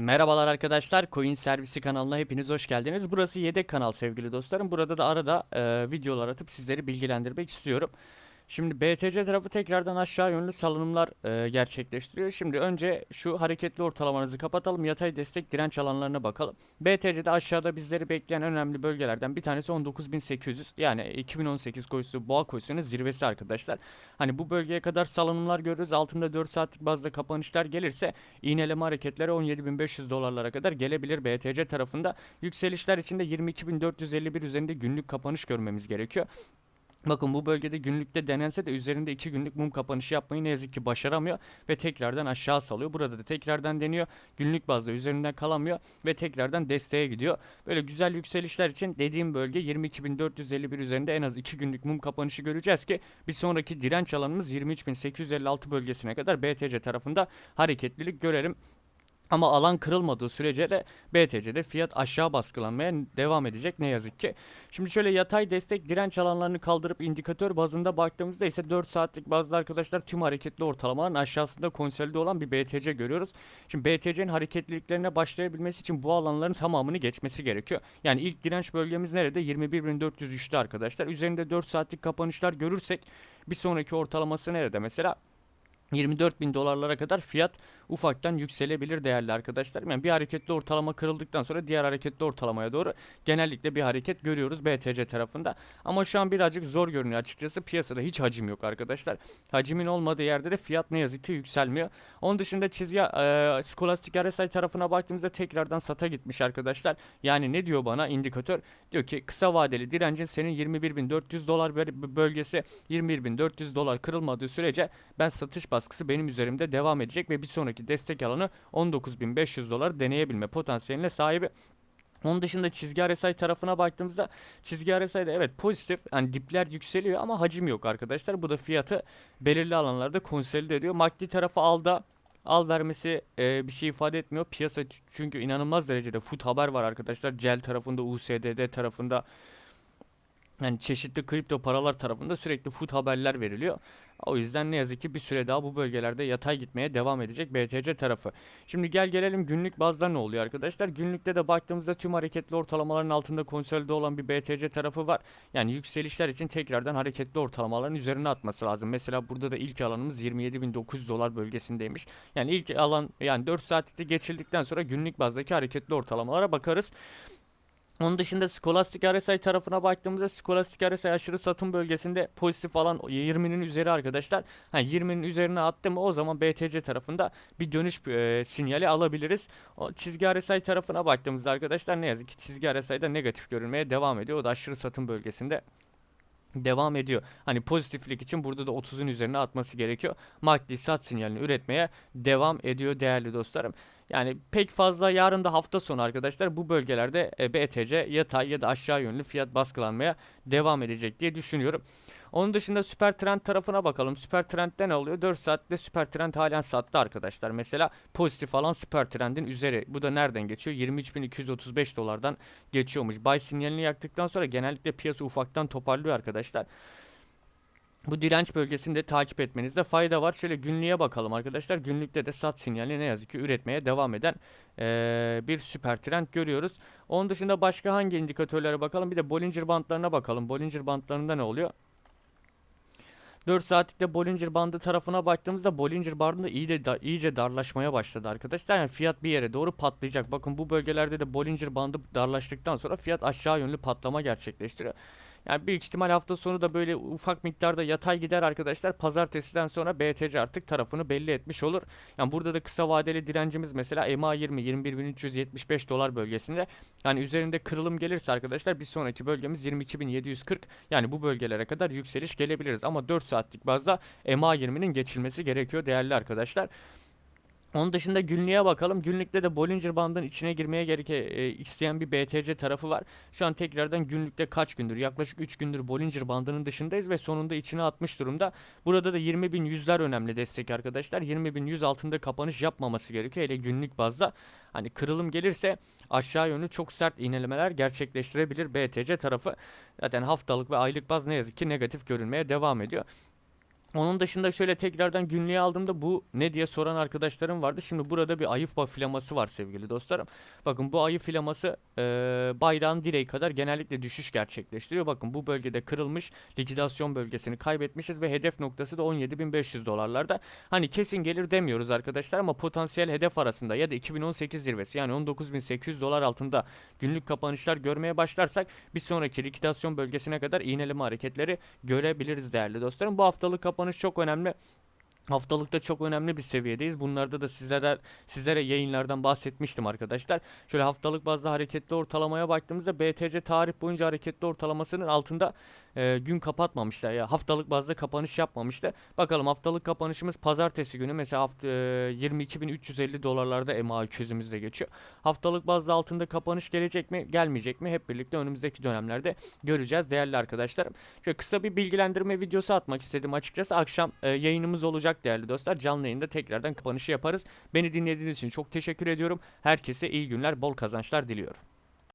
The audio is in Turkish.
Merhabalar arkadaşlar, Coin Servisi kanalına hepiniz hoş geldiniz. Burası yedek kanal sevgili dostlarım. Burada da arada e, videolar atıp sizleri bilgilendirmek istiyorum. Şimdi BTC tarafı tekrardan aşağı yönlü salınımlar e, gerçekleştiriyor. Şimdi önce şu hareketli ortalamanızı kapatalım. Yatay destek direnç alanlarına bakalım. BTC'de aşağıda bizleri bekleyen önemli bölgelerden bir tanesi 19.800 yani 2018 koşusu boğa koşusunun zirvesi arkadaşlar. Hani bu bölgeye kadar salınımlar görürüz. Altında 4 saatlik bazda kapanışlar gelirse iğneleme hareketleri 17.500 dolarlara kadar gelebilir BTC tarafında. Yükselişler için de 22.451 üzerinde günlük kapanış görmemiz gerekiyor. Bakın bu bölgede günlükte denense de üzerinde 2 günlük mum kapanışı yapmayı ne yazık ki başaramıyor ve tekrardan aşağı salıyor. Burada da tekrardan deniyor. Günlük bazda üzerinden kalamıyor ve tekrardan desteğe gidiyor. Böyle güzel yükselişler için dediğim bölge 22.451 üzerinde en az 2 günlük mum kapanışı göreceğiz ki bir sonraki direnç alanımız 23.856 bölgesine kadar BTC tarafında hareketlilik görelim. Ama alan kırılmadığı sürece de BTC'de fiyat aşağı baskılanmaya devam edecek ne yazık ki. Şimdi şöyle yatay destek direnç alanlarını kaldırıp indikatör bazında baktığımızda ise 4 saatlik bazda arkadaşlar tüm hareketli ortalamaların aşağısında konsolide olan bir BTC görüyoruz. Şimdi BTC'nin hareketliliklerine başlayabilmesi için bu alanların tamamını geçmesi gerekiyor. Yani ilk direnç bölgemiz nerede? 21.403'te arkadaşlar. Üzerinde 4 saatlik kapanışlar görürsek bir sonraki ortalaması nerede mesela? 24 bin dolarlara kadar fiyat ufaktan yükselebilir değerli arkadaşlar. Yani bir hareketli ortalama kırıldıktan sonra diğer hareketli ortalamaya doğru genellikle bir hareket görüyoruz BTC tarafında. Ama şu an birazcık zor görünüyor açıkçası. Piyasada hiç hacim yok arkadaşlar. Hacimin olmadığı yerde de fiyat ne yazık ki yükselmiyor. Onun dışında çizgi e, Scholastic RSI tarafına baktığımızda tekrardan sata gitmiş arkadaşlar. Yani ne diyor bana indikatör? Diyor ki kısa vadeli direncin senin 21.400 dolar bölgesi 21.400 dolar kırılmadığı sürece ben satış baskısı benim üzerimde devam edecek ve bir sonraki destek alanı 19.500 dolar deneyebilme potansiyeline sahibi. Onun dışında çizgi RSI tarafına baktığımızda çizgi RSI'de evet pozitif yani dipler yükseliyor ama hacim yok arkadaşlar. Bu da fiyatı belirli alanlarda konsolide ediyor. MACD tarafı alda al vermesi e, bir şey ifade etmiyor. Piyasa çünkü inanılmaz derecede foot haber var arkadaşlar. Cel tarafında, USDD tarafında yani çeşitli kripto paralar tarafında sürekli food haberler veriliyor. O yüzden ne yazık ki bir süre daha bu bölgelerde yatay gitmeye devam edecek BTC tarafı. Şimdi gel gelelim günlük bazda ne oluyor arkadaşlar? Günlükte de baktığımızda tüm hareketli ortalamaların altında konsolide olan bir BTC tarafı var. Yani yükselişler için tekrardan hareketli ortalamaların üzerine atması lazım. Mesela burada da ilk alanımız 27.900 dolar bölgesindeymiş. Yani ilk alan yani 4 saatlikte geçildikten sonra günlük bazdaki hareketli ortalamalara bakarız. Onun dışında Scholastic RSI tarafına baktığımızda Scholastic RSI aşırı satım bölgesinde pozitif alan 20'nin üzeri arkadaşlar. Ha 20'nin üzerine attı mı o zaman BTC tarafında bir dönüş e, sinyali alabiliriz. O çizgi RSI tarafına baktığımızda arkadaşlar ne yazık ki çizgi RSI'de negatif görülmeye devam ediyor. O da aşırı satım bölgesinde devam ediyor. Hani pozitiflik için burada da 30'un üzerine atması gerekiyor. MACD sat sinyalini üretmeye devam ediyor değerli dostlarım. Yani pek fazla yarın da hafta sonu arkadaşlar bu bölgelerde e, BTC yatay ya da aşağı yönlü fiyat baskılanmaya devam edecek diye düşünüyorum. Onun dışında süper trend tarafına bakalım. Süper trendde ne oluyor? 4 saatte süper trend halen sattı arkadaşlar. Mesela pozitif alan süper trendin üzeri. Bu da nereden geçiyor? 23.235 dolardan geçiyormuş. Buy sinyalini yaktıktan sonra genellikle piyasa ufaktan toparlıyor arkadaşlar. Bu direnç bölgesini de takip etmenizde fayda var. Şöyle günlüğe bakalım arkadaşlar. Günlükte de sat sinyali ne yazık ki üretmeye devam eden ee, bir süper trend görüyoruz. Onun dışında başka hangi indikatörlere bakalım? Bir de Bollinger bandlarına bakalım. Bollinger bandlarında ne oluyor? 4 saatlikte Bollinger bandı tarafına baktığımızda Bollinger bandı iyi de da, iyice darlaşmaya başladı arkadaşlar. Yani fiyat bir yere doğru patlayacak. Bakın bu bölgelerde de Bollinger bandı darlaştıktan sonra fiyat aşağı yönlü patlama gerçekleştiriyor. Yani büyük ihtimal hafta sonu da böyle ufak miktarda yatay gider arkadaşlar. Pazartesiden sonra BTC artık tarafını belli etmiş olur. Yani burada da kısa vadeli direncimiz mesela EMA 20 21.375 dolar bölgesinde. Yani üzerinde kırılım gelirse arkadaşlar bir sonraki bölgemiz 22.740. Yani bu bölgelere kadar yükseliş gelebiliriz. Ama 4 saatlik bazda EMA 20'nin geçilmesi gerekiyor değerli arkadaşlar. Onun dışında günlüğe bakalım. Günlükte de Bollinger bandın içine girmeye gerek e, isteyen bir BTC tarafı var. Şu an tekrardan günlükte kaç gündür? Yaklaşık 3 gündür Bollinger bandının dışındayız ve sonunda içine atmış durumda. Burada da 20.100'ler önemli destek arkadaşlar. 20.100 altında kapanış yapmaması gerekiyor. Hele günlük bazda hani kırılım gelirse aşağı yönlü çok sert iğnelemeler gerçekleştirebilir BTC tarafı. Zaten haftalık ve aylık baz ne yazık ki negatif görünmeye devam ediyor. Onun dışında şöyle tekrardan günlüğe aldığımda bu ne diye soran arkadaşlarım vardı. Şimdi burada bir ayı filaması var sevgili dostlarım. Bakın bu ayı filaması e, bayrağın direği kadar genellikle düşüş gerçekleştiriyor. Bakın bu bölgede kırılmış likidasyon bölgesini kaybetmişiz ve hedef noktası da 17.500 dolarlarda. Hani kesin gelir demiyoruz arkadaşlar ama potansiyel hedef arasında ya da 2018 zirvesi yani 19.800 dolar altında günlük kapanışlar görmeye başlarsak bir sonraki likidasyon bölgesine kadar iğneleme hareketleri görebiliriz değerli dostlarım. Bu haftalık kapanış çok önemli. Haftalıkta çok önemli bir seviyedeyiz. Bunlarda da sizlere sizlere yayınlardan bahsetmiştim arkadaşlar. Şöyle haftalık bazda hareketli ortalamaya baktığımızda BTC tarih boyunca hareketli ortalamasının altında e, gün kapatmamışlar ya. Haftalık bazda kapanış yapmamıştı. Bakalım haftalık kapanışımız pazartesi günü mesela hafta, e, 22.350 dolarlarda MA 200'ümüzde geçiyor. Haftalık bazda altında kapanış gelecek mi, gelmeyecek mi? Hep birlikte önümüzdeki dönemlerde göreceğiz değerli arkadaşlarım. Şöyle kısa bir bilgilendirme videosu atmak istedim açıkçası. Akşam e, yayınımız değerli dostlar. Canlı yayında tekrardan kapanışı yaparız. Beni dinlediğiniz için çok teşekkür ediyorum. Herkese iyi günler, bol kazançlar diliyorum.